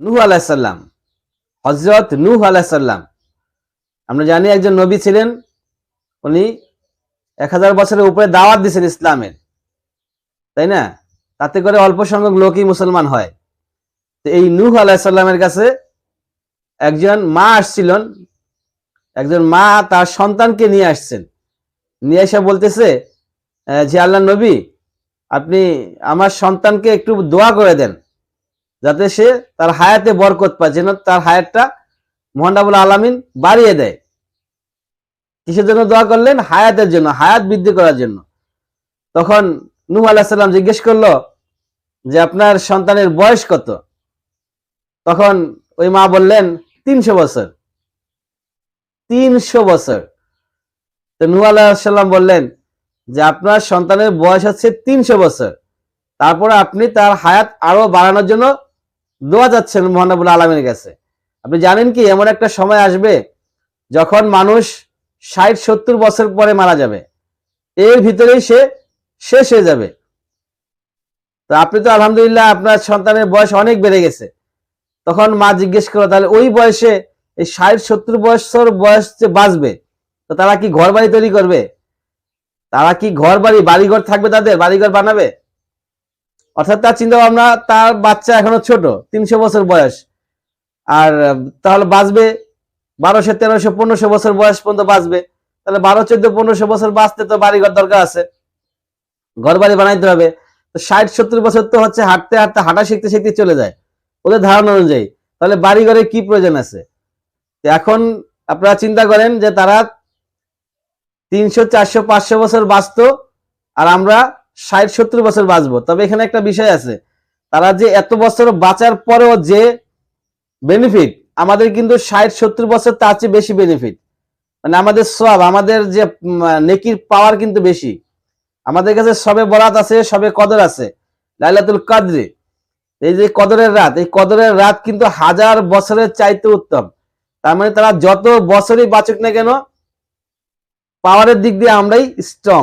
নুহ আলাহিসাল্লাম হজরত নূহ আলাহিসাল্লাম আমরা জানি একজন নবী ছিলেন, উনি এক হাজার বছরের উপরে দাওয়াত দিয়েছেন ইসলামের, তাই না? তাতে করে অল্প সংখ্যক লোকই মুসলমান হয়। তো এই নূহ আলাহিসাল্লামের কাছে একজন মা আসছিলেন, একজন মা তার সন্তানকে নিয়ে আসছেন। নিয়ে এসে বলতেছে যে আল্লাহ নবী, আপনি আমার সন্তানকে একটু দোয়া করে দেন। যাতে সে তার হায়াতে বরকত পায়, যেন তার হায়াতটা মোহান্ডাবুল আলামিন বাড়িয়ে দেয়। কিসের জন্য দোয়া করলেন? হায়াতের জন্য, হায়াত বৃদ্ধি করার জন্য। তখন নূহ আলাহিসাল্লাম জিজ্ঞেস করল যে, আপনার সন্তানের বয়স কত? তখন ওই মা বললেন, তিনশো বছর। তিনশো বছর। তো নূহ আলাহিসাল্লাম বললেন যে, আপনার সন্তানের বয়স হচ্ছে তিনশো বছর। তারপরে আপনি তার হায়াত আরও বাড়ানোর জন্য দোয়া যাচ্ছেন মহানবুল আলমের কাছে। আপনি জানেন কি, এমন একটা সময় আসবে যখন মানুষ ষাট, সত্তর বছর পরে মারা যাবে। এর ভিতরেই সে শেষ হয়ে যাবে। তো আপনি তো আলহামদুলিল্লাহ আপনার সন্তানের বয়স অনেক বেড়ে গেছে। তখন মা জিজ্ঞেস করো তাহলে ওই বয়সে এই ষাট, সত্তর বছর বয়স যে বাঁচবে, তো তারা কি ঘর বাড়ি তৈরি করবে? তারা কি ঘর বাড়ি বাড়িঘর থাকবে তাদের? বাড়িঘর বানাবে? অর্থাৎ তার চিন্তা ভাবনা তার বাচ্চা এখনও ছোট, তিনশো বছর বয়স। আর তাহলে বাঁচবে বারোশো, তেরোশো, পনেরোশো বছর বয়স পর্যন্ত বাঁচবে। তাহলে বারো, চোদ্দ, পনেরোশো বছর বাঁচতে তো বাড়িঘর দরকার আছে। ঘর বাড়ি বানাইতে হবে। তো ষাট, সত্তর বছর তো হচ্ছে হাঁটতে হাঁটতে, হাঁটা শিখতে শিখতে চলে যায়। ওদের ধারণা অনুযায়ী। তাহলে বাড়িঘরে কি প্রয়োজন আছে? এখন আপনারা চিন্তা করেন যে তারা তিনশো, চারশো, পাঁচশো বছর বাঁচতো, আর আমরা ষাট, সত্তর বছর বাঁচবো। তবে এখানে একটা বিষয় আছে। তারা যে এত বছর বাঁচার পরেও যে বেনিফিট আমাদের কিন্তু ষাট, সত্তর বছর তার চেয়ে বেশি বেনিফিট মানে আমাদের সব, আমাদের যে নেকির পাওয়ার কিন্তু বেশি। আমাদের কাছে সবে বরাত আছে, সবে কদর আছে, লাইলাতুল কাদরি। এই যে কদরের রাত, এই কদরের রাত কিন্তু হাজার বছরের চাইতে উত্তম। তার মানে তারা যত বছরই বাঁচুক না কেন পাওয়ারের দিক দিয়ে আমরাই স্ট্রং